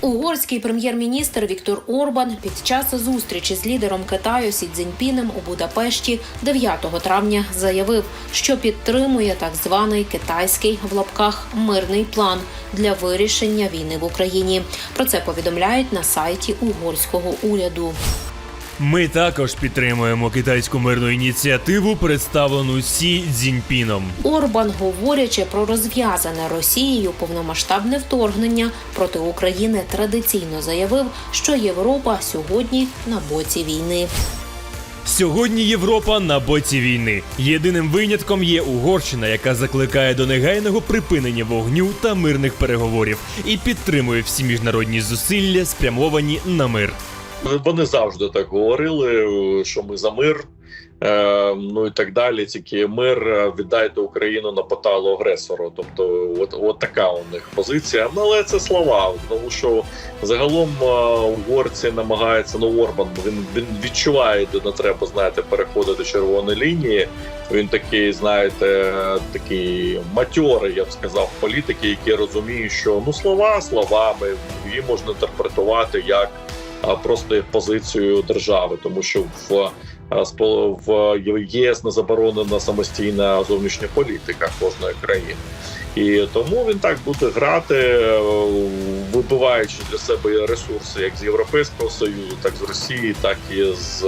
Угорський прем'єр-міністр Віктор Орбан під час зустрічі з лідером Китаю Сі Цзіньпінем у Будапешті 9 травня заявив, що підтримує так званий китайський в лапках мирний план для вирішення війни в Україні. Про це повідомляють на сайті угорського уряду. Ми також підтримуємо китайську мирну ініціативу, представлену Сі Цзіньпіном. Орбан, говорячи про розв'язане Росією повномасштабне вторгнення проти України, традиційно заявив, що Європа сьогодні на боці війни. Сьогодні Європа на боці війни. Єдиним винятком є Угорщина, яка закликає до негайного припинення вогню та мирних переговорів і підтримує всі міжнародні зусилля, спрямовані на мир. Вони завжди так говорили, що ми за мир, е, ну і так далі. Тільки мир е, віддайте Україну на поталу агресору. Тобто, от, от така у них позиція. Але це слова, тому що загалом е, угорці намагаються ну Орбан. Він він відчуває, де не треба знаєте, переходити червоні лінії. Він такий, знаєте, такий матьорий, я б сказав, політики, які розуміють, що ну слова словами її можна інтерпретувати як просто позицію держави, тому що в в ЄС не заборонена самостійна зовнішня політика кожної країни. І тому він так буде грати, вибиваючи для себе ресурси як з Європейського союзу, так з Росії, так і з,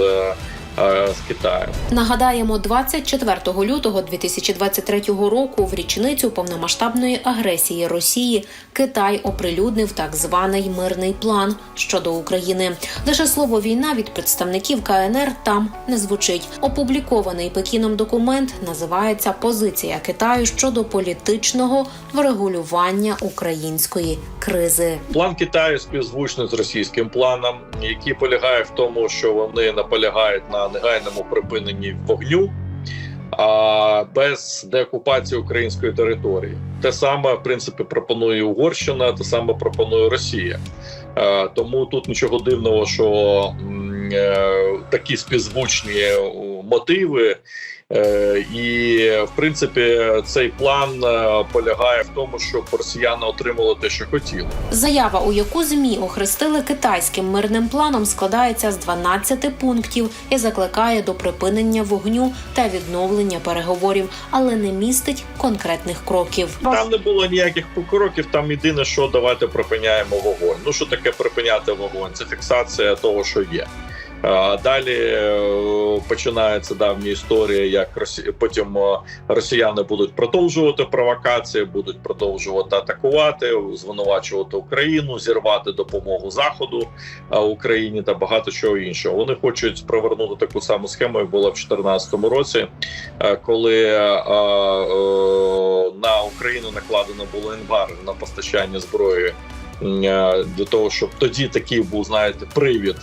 з Китаю. Нагадаємо, 24 лютого 2023 року, в річницю повномасштабної агресії Росії, Китай оприлюднив так званий мирний план щодо України. Лише слово війна від представників КНР там не звучить. Опублікований Пекіном документ називається Позиція Китаю щодо політичного врегулювання української кризи. План Китаю співзвучний з російським планом, який полягає в тому, що вони наполягають на негайному припиненні вогню. А без деокупації української території те саме в принципі пропонує Угорщина, те саме пропонує Росія. Е, Тому тут нічого дивного, що е, такі співзвучні е, мотиви. Е, І в принципі цей план е, полягає в тому, щоб росіяни отримали те, що хотіли. Заява, у яку змі охрестили китайським мирним планом, складається з 12 пунктів і закликає до припинення вогню та відновлення переговорів, але не містить конкретних кроків. Там не було ніяких кроків. Там єдине, що давайте припиняємо вогонь. Ну що таке припиняти вогонь? Це фіксація того, що є. Далі е, починається давня історія, як Росі... потім е, росіяни будуть продовжувати провокації, будуть продовжувати атакувати, звинувачувати Україну, зірвати допомогу Заходу Україні та багато чого іншого. Вони хочуть провернути таку саму схему, як була в 2014 році, е, коли е, е, на Україну накладено було ембарго на постачання зброї е, для того, щоб тоді такий був, знаєте, привід.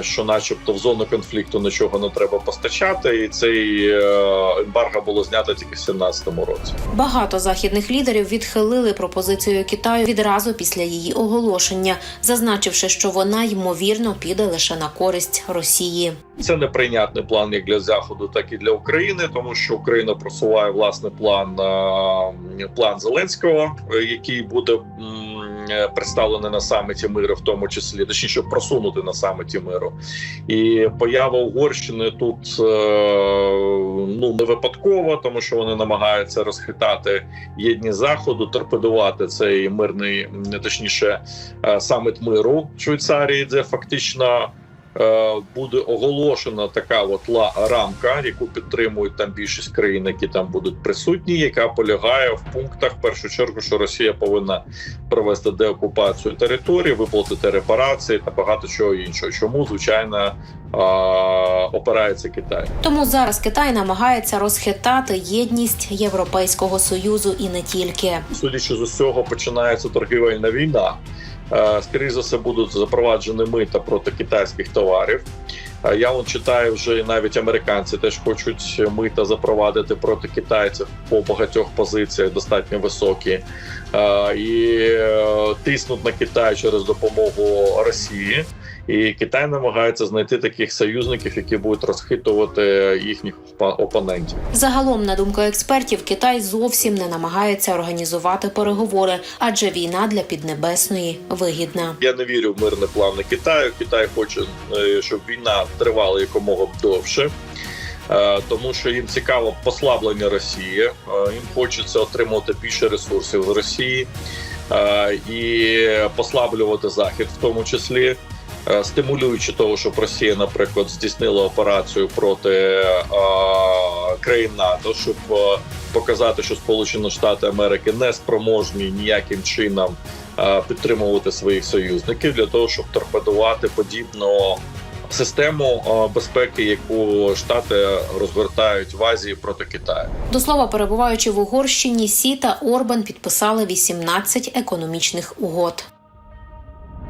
Що, начебто, в зону конфлікту нічого не треба постачати, і цей е, ембарго було знято тільки в 2017 році. Багато західних лідерів відхилили пропозицію Китаю відразу після її оголошення, зазначивши, що вона ймовірно піде лише на користь Росії. Це неприйнятний план як для заходу, так і для України, тому що Україна просуває власний план е, план Зеленського, е, який буде е, на саміті миру, в тому числі точніше просунути на саміті миру. І поява Угорщини тут е, ну не випадкова, тому що вони намагаються розхитати єдність заходу, торпедувати цей мирний, точніше, е, саміт миру Швейцарії, де фактично буде оголошена така от рамка, яку підтримують там більшість країн, які там будуть присутні, яка полягає в пунктах в першу чергу, що Росія повинна провести деокупацію території, виплатити репарації та багато чого іншого. Чому звичайно е, опирається Китай? Тому зараз Китай намагається розхитати єдність Європейського союзу і не тільки. Судячи з усього, починається торгівельна війна. Е, Скоріше за все, будуть запроваджені мита проти китайських товарів. Е, Я вон читаю вже і навіть американці теж хочуть мита запровадити проти китайців по багатьох позиціях достатньо високі Е, і тиснуть на Китай через допомогу Росії. І Китай намагається знайти таких союзників, які будуть розхитувати їхніх опонентів. Загалом, на думку експертів, Китай зовсім не намагається організувати переговори, адже війна для Піднебесної вигідна. Я не вірю в мирні плани Китаю. Китай хоче, е, щоб війна тривала якомога довше. е, Тому що їм цікаво послаблення Росії, е, їм хочеться отримувати більше ресурсів з Росії і послаблювати Захід, в тому числі стимулюючи того, щоб Росія, наприклад, здійснила операцію проти е, країн НАТО, щоб е, показати, що Сполучені Штати Америки не спроможні ніяким чином е, підтримувати своїх союзників для того, щоб торпедувати подібну систему е, безпеки, яку штати розгортають в Азії проти Китаю. До слова, перебуваючи в Угорщині, Сі та Орбан підписали 18 економічних угод.